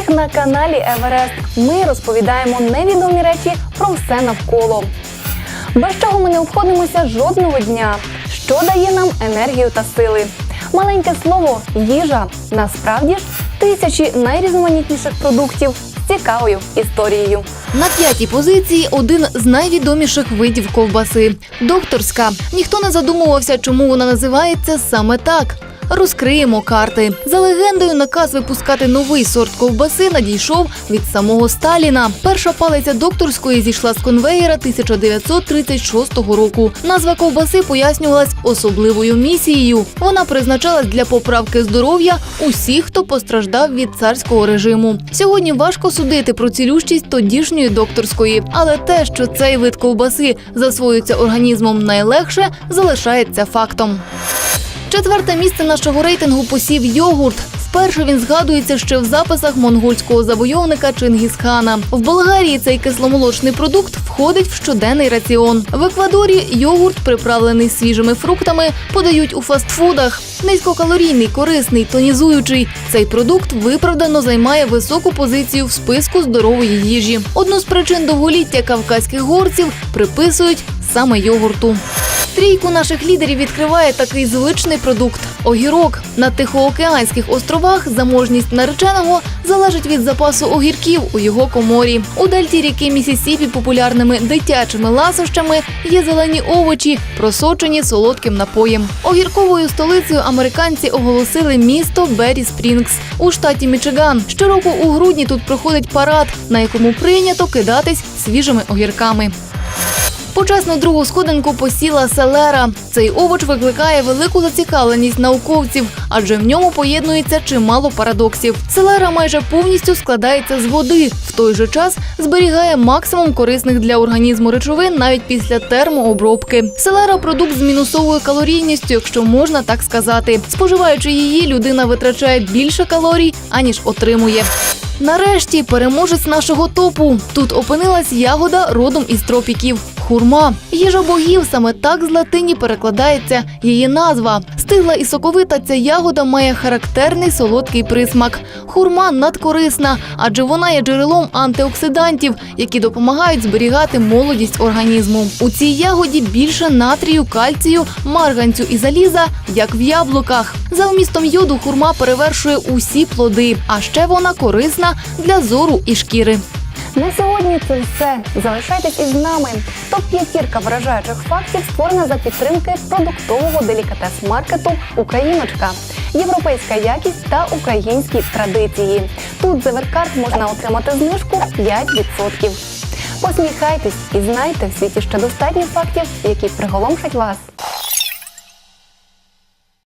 усіх на каналі Еверест. Ми розповідаємо невідомі речі про все навколо. Без чого ми не обходимося жодного дня. Що дає нам енергію та сили? Маленьке слово їжа. Насправді ж тисячі найрізноманітніших продуктів з цікавою історією. На п'ятій позиції один з найвідоміших видів ковбаси докторська. Ніхто не задумувався, чому вона називається саме так. Розкриємо карти. За легендою, наказ випускати новий сорт ковбаси надійшов від самого Сталіна. Перша палиця докторської зійшла з конвеєра 1936 року. Назва ковбаси пояснювалась особливою місією. Вона призначалась для поправки здоров'я усіх, хто постраждав від царського режиму. Сьогодні важко судити про цілющість тодішньої докторської, але те, що цей вид ковбаси засвоюється організмом найлегше, залишається фактом. Четверте місце нашого рейтингу посів йогурт. Вперше він згадується ще в записах монгольського завойовника Чингісхана. В Болгарії цей кисломолочний продукт входить в щоденний раціон. В Еквадорі йогурт, приправлений свіжими фруктами, подають у фастфудах. Низькокалорійний, корисний, тонізуючий. Цей продукт виправдано займає високу позицію в списку здорової їжі. Одну з причин довголіття кавказьких горців приписують саме йогурту. Трійку наших лідерів відкриває такий звичний продукт огірок. На Тихоокеанських островах заможність нареченого залежить від запасу огірків у його коморі. У дельті ріки Місісіпі популярними дитячими ласощами є зелені овочі, просочені солодким напоєм. Огірковою столицею американці оголосили місто Беррі Спрінгс у штаті Мічиган. Щороку у грудні тут проходить парад, на якому прийнято кидатись свіжими огірками. Почесну другу сходинку посіла селера. Цей овоч викликає велику зацікавленість науковців, адже в ньому поєднується чимало парадоксів. Селера майже повністю складається з води, в той же час зберігає максимум корисних для організму речовин навіть після термообробки. Селера продукт з мінусовою калорійністю, якщо можна так сказати. Споживаючи її, людина витрачає більше калорій, аніж отримує. Нарешті переможець нашого топу. Тут опинилась ягода родом із тропіків. Хурма. Їжа богів саме так з латині перекладається її назва. Стигла і соковита ця ягода має характерний солодкий присмак. Хурма надкорисна, адже вона є джерелом антиоксидантів, які допомагають зберігати молодість організму. У цій ягоді більше натрію, кальцію, марганцю і заліза, як в яблуках. За вмістом йоду хурма перевершує усі плоди, а ще вона корисна для зору і шкіри. На сьогодні це все. Залишайтесь із нами. Топ п'ятірка вражаючих фактів створена за підтримки продуктового делікатес-маркету Україночка, європейська якість та українські традиції. Тут за можна отримати знижку 5%. Посміхайтесь і знайте в світі ще достатньо фактів, які приголомшать вас.